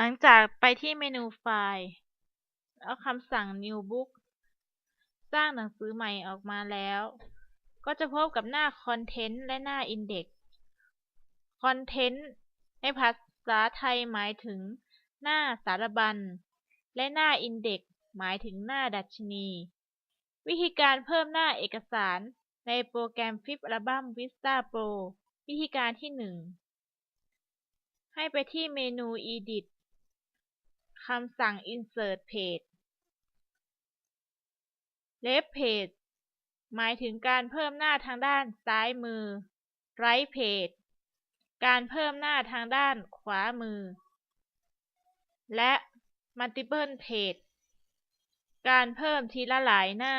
หลังจากไปที่เมนูไฟล์ แล้วคำสั่ง New Book สร้างหนังสือใหม่ออกมาแล้ว ก็จะพบกับหน้า Content และหน้า Index Content ในภาษาไทยหมายถึงหน้าสารบัญ และหน้า Index หมายถึงหน้าดัชนี วิธีการเพิ่มหน้าเอกสารในโปรแกรม Flip Album Vista Pro วิธีการที่ 1 ให้ไปที่เมนู Edit คำสั่ง Insert Page Left Page หมายถึงการเพิ่มหน้าทางด้านซ้ายมือ Right Page การเพิ่มหน้าทางด้านขวามือ และ Multiple Page การเพิ่มทีละหลายหน้า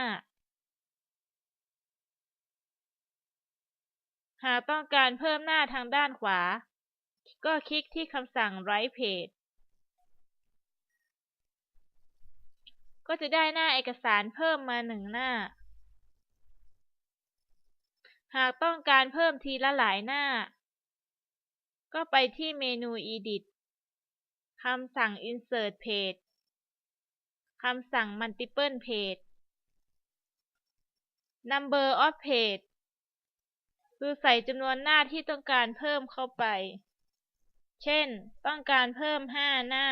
หากต้องการเพิ่มหน้าทางด้านขวา ก็คลิกที่คำสั่ง Right Page ก็จะได้หน้าเอกสารเพิ่มมาหนึ่งหน้า หากต้องการเพิ่มทีละหลายหน้า ก็ไปที่เมนู Edit คำสั่ง Insert Page คำสั่ง Multiple Page Number of Page คือใส่จำนวนหน้าที่ต้องการเพิ่มเข้าไป เช่น ต้องการเพิ่ม 5 หน้า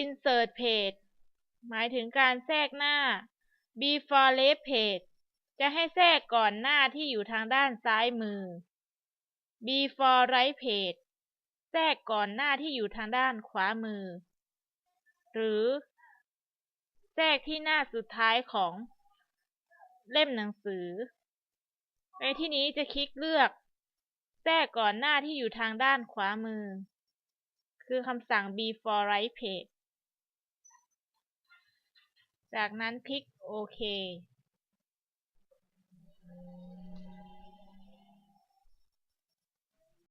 Insert Page หมายถึงการแทรกหน้า Before Left Page จะให้แทรกก่อนหน้าที่อยู่ทางด้านซ้ายมือ Before Right Page แทรกก่อนหน้าที่อยู่ทางด้านขวามือ หรือ แทรกที่หน้าสุดท้ายของ เล่มหนังสือ ในที่นี้จะคลิกเลือก แทรกก่อนหน้าที่อยู่ทางด้านขวามือ คือคำสั่ง before right page จากนั้นคลิกโอเค